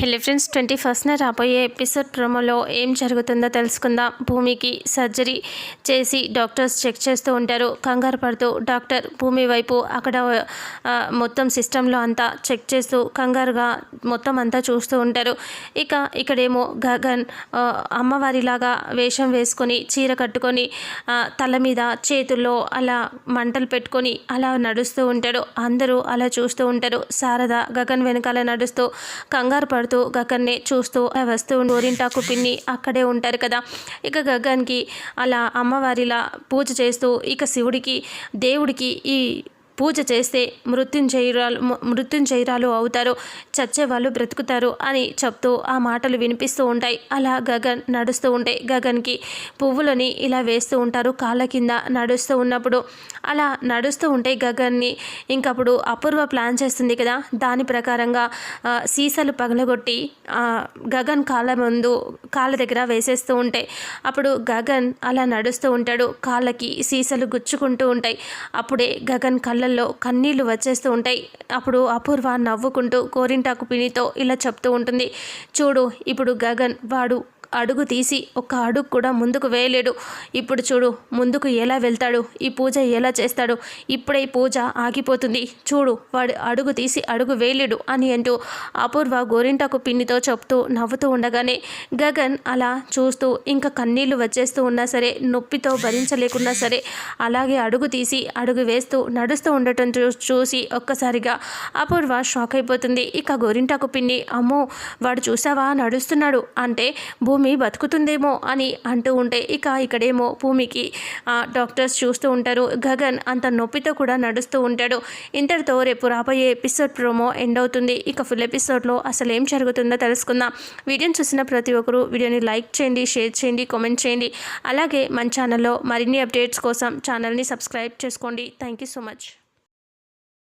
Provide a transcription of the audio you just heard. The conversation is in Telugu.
హెలో ఫ్రెండ్స్ ట్వంటీ ఫస్ట్న రాబోయే ఎపిసోడ్ ప్రోమోలో ఏం జరుగుతుందో తెలుసుకుందాం. భూమికి సర్జరీ చేసి డాక్టర్స్ చెక్ చేస్తూ ఉంటారు. కంగారు పడుతూ డాక్టర్ భూమి వైపు అక్కడ మొత్తం సిస్టంలో అంతా చెక్ చేస్తూ కంగారుగా మొత్తం అంతా చూస్తూ ఉంటారు. ఇక ఇక్కడేమో గగన్ అమ్మవారిలాగా వేషం వేసుకొని చీర కట్టుకొని తల మీద చేతుల్లో అలా మంటలు పెట్టుకొని అలా నడుస్తూ ఉంటాడు. అందరూ అలా చూస్తూ ఉంటారు. శారద గగన్ వెనకాల నడుస్తూ కంగారు పడుతూ నవ్వుతూ గగన్నే చూస్తూ వస్తూ గోరింటాకు పిన్ని అక్కడే ఉంటారు కదా. ఇక గగన్కి అలా అమ్మవారిలా పూజ చేస్తూ ఇక శివుడికి దేవుడికి ఈ పూజ చేస్తే మృత్యుంజయురాలు మృత్యుంజయురాలు అవుతారు. చచ్చేవాళ్ళు బ్రతుకుతారు అని చెప్తూ ఆ మాటలు వినిపిస్తూ ఉంటాయి. అలా గగన్ నడుస్తూ ఉంటాయి గగన్కి పువ్వులని ఇలా వేస్తూ ఉంటారు కాళ్ళ కింద నడుస్తూ ఉన్నప్పుడు. అలా నడుస్తూ ఉంటే గగన్ని ఇంకప్పుడు అపూర్వ ప్లాన్ చేస్తుంది కదా. దాని ప్రకారంగా సీసాలు పగలగొట్టి గగన్ కాళ్ళ ముందు కాళ్ళ దగ్గర వేసేస్తూ ఉంటాయి అప్పుడు గగన్ అలా నడుస్తూ ఉంటాడు. కాళ్ళకి సీసాలు గుచ్చుకుంటూ ఉంటాయి. అప్పుడే గగన్ కళ్ళ కళ్ళల్లో కన్నీళ్ళు వచ్చేస్తూ ఉంటాయి. అప్పుడు అపూర్వ నవ్వుకుంటూ గోరింటాకు పినితో ఇలా చెప్తూ ఉంటుంది. చూడు ఇప్పుడు గగన్ వాడు అడుగు తీసి ఒక్క అడుగు కూడా ముందుకు వేయలేడు. ఇప్పుడు చూడు ముందుకు ఎలా వెళ్తాడు? ఈ పూజ ఎలా చేస్తాడు? ఇప్పుడే పూజ ఆగిపోతుంది. చూడు వాడు అడుగు తీసి అడుగు వేయలేడు అని అంటూ అపూర్వ గోరింటాకు పిన్నితో చెప్తూ నవ్వుతూ ఉండగానే గగన్ అలా చూస్తూ ఇంకా కన్నీళ్ళు వచ్చేస్తూ ఉన్నా సరే నొప్పితో భరించలేకున్నా సరే అలాగే అడుగు తీసి అడుగు వేస్తూ నడుస్తూ ఉండటం చూసి ఒక్కసారిగా అపూర్వ షాక్ అయిపోతుంది. ఇక గోరింటాకు పిన్ని అమ్మో వాడు చూసావా? నడుస్తున్నాడు. అంటే భూమి భూమి బతుకుతుందేమో అని అంటూ ఉంటే ఇక ఇక్కడేమో భూమికి డాక్టర్స్ చూస్తూ ఉంటారు. గగన్ అంత నొప్పితో కూడా నడుస్తూ ఉంటాడు. ఇంతటితో రేపు రాబోయే ఎపిసోడ్ ప్రోమో ఎండ్ అవుతుంది. ఇక ఫుల్ ఎపిసోడ్లో అసలు ఏం జరుగుతుందో తెలుసుకుందాం. వీడియోని చూసిన ప్రతి ఒక్కరూ వీడియోని లైక్ చేయండి షేర్ చేయండి కామెంట్ చేయండి. అలాగే మన ఛానల్లో మరిన్ని అప్డేట్స్ కోసం ఛానల్ని సబ్స్క్రైబ్ చేసుకోండి. Thank you so much.